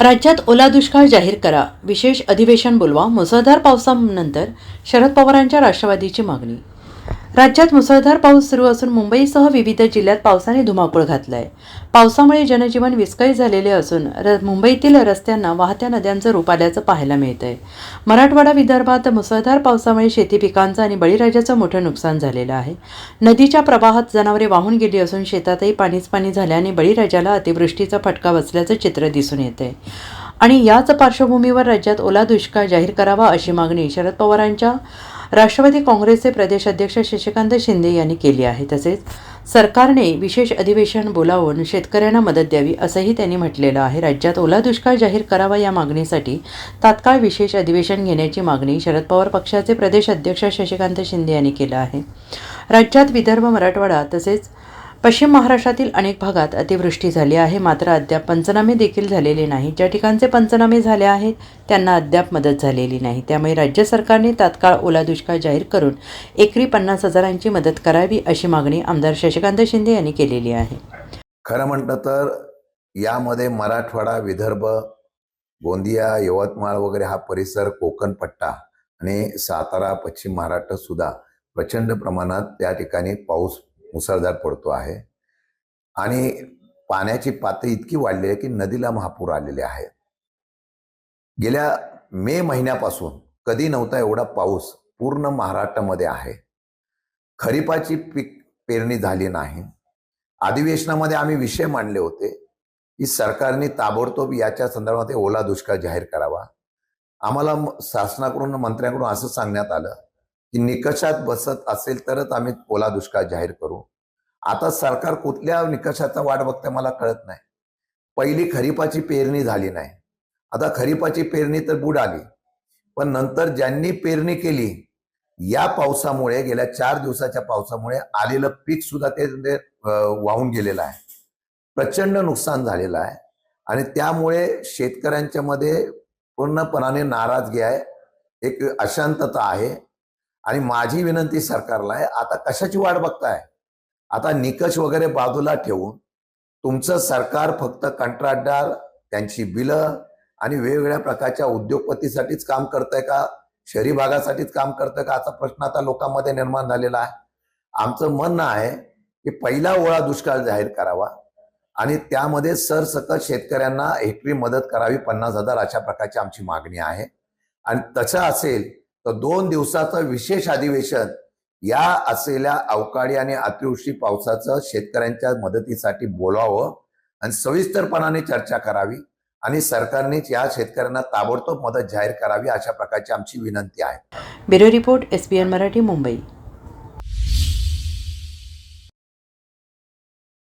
राज्यात ओला दुष्काळ जाहीर करा. विशेष अधिवेशन बोलवा. मुसळधार पावसानंतर शरद पवारांच्या राष्ट्रवादीची मागणी राज्यात मुसळधार पाऊस सुरू असून मुंबईसह विविध जिल्ह्यात पावसाने धुमाकूळ घातलाय. पावसामुळे जनजीवन विस्कळीत झालेले असून र मुंबईतील रस्त्यांना वाहत्या नद्यांचं रूप आल्याचं पाहायला मिळतंय. मराठवाडा विदर्भात मुसळधार पावसामुळे शेती पिकांचं आणि बळीराजाचं मोठं नुकसान झालेलं आहे. नदीच्या प्रवाहात जनावरे वाहून गेली असून शेतातही पाणीच पाणी झाल्याने बळीराजाला अतिवृष्टीचा फटका बसल्याचं चित्र दिसून येतंय. आणि याच पार्श्वभूमीवर राज्यात ओला दुष्काळ जाहीर करावा अशी मागणी शरद पवारांच्या राष्ट्रवादी काँग्रेसचे प्रदेश अध्यक्ष शशिकांत शिंदे यांनी केली आहे. तसेच सरकारने विशेष अधिवेशन बोलावून शेतकऱ्यांना मदत द्यावी असंही त्यांनी म्हटलेलं आहे. राज्यात ओला दुष्काळ जाहीर करावा या मागणीसाठी तात्काळ विशेष अधिवेशन घेण्याची मागणी शरद पवार पक्षाचे प्रदेश अध्यक्ष शशिकांत शिंदे यांनी केलं आहे. राज्यात विदर्भ मराठवाडा तसेच पश्चिम महाराष्ट्रातील अनेक भागात अतिवृष्टी झाली आहे. मात्र अद्याप पंचनामे देखील झालेले नाही. ज्या ठिकाणचे पंचनामे झाले आहेत त्यांना अद्याप मदत झालेली नाही. त्यामुळे राज्य सरकारने तात्काळ ओला दुष्काळ जाहीर करून एकरी पन्नास हजारांची मदत करावी अशी मागणी आमदार शशिकांत शिंदे यांनी केलेली आहे. खरं म्हटलं तर यामध्ये मराठवाडा विदर्भ गोंदिया यवतमाळ वगैरे हा परिसर कोकण पट्टा आणि सातारा पश्चिम महाराष्ट्र सुद्धा प्रचंड प्रमाणात त्या ठिकाणी पाऊस मुसळधार पडतो आहे. आणि पाण्याची पातळी इतकी वाढली आहे की नदीला महापूर आलेले आहेत गेल्या मे महिन्यापासून कधी नव्हता एवढा पाऊस पूर्ण महाराष्ट्रामध्ये आहे. खरीपाची पीक पेरणी झाली नाही. अधिवेशनामध्ये आम्ही विषय मांडले होते की सरकारने ताबडतोब याच्या संदर्भात ओला दुष्काळ जाहीर करावा. आम्हाला शासनाकडून मंत्र्यांकडून असं सांगण्यात आलं ती निकषात बसत असेल तरच आम्ही ओला दुष्काळ जाहीर करू. आता सरकार कुठल्या निकषाचा वाट बघते मला कळत नाही. पहिली खरीपाची पेरणी झाली नाही. आता खरीपाची पेरणी तर बुड आली. पण नंतर ज्यांनी पेरणी केली या पावसामुळे गेल्या चार दिवसाच्या पावसामुळे आलेलं पीक सुद्धा ते म्हणजे, वाहून गेलेलं आहे. प्रचंड नुकसान झालेलं आहे. आणि त्यामुळे शेतकऱ्यांच्या मध्ये पूर्णपणाने नाराजगी आहे. एक अशांतता आहे. आणि माझी विनंती सरकारला आहे आता कशाची वाट बघताय? आता निकष वगैरे बाजूला ठेवून तुमचं सरकार फक्त कंत्राटदार त्यांची बिलं आणि वेगवेगळ्या प्रकारच्या उद्योगपतीसाठीच काम करतंय का? शहरी भागासाठीच काम करतंय का? असा प्रश्न आता लोकांमध्ये निर्माण झालेला आहे. आमचं म्हणणं आहे की पहिला ओळा दुष्काळ जाहीर करावा आणि त्यामध्ये सरसकट शेतकऱ्यांना हेक्टरी मदत करावी पन्नास हजार अशा प्रकारची आमची मागणी आहे. आणि तसं असेल तर दोन दिवसाचं विशेष अधिवेशन या असलेल्या अवकाळी आणि अतिवृष्टी पावसाचं शेतकऱ्यांच्या मदतीसाठी बोलावं आणि सविस्तरपणाने चर्चा करावी आणि सरकारनेच या शेतकऱ्यांना ताबडतोब मदत जाहीर करावी अशा प्रकारची आमची विनंती आहे. Bureau report S Marathi Mumbai.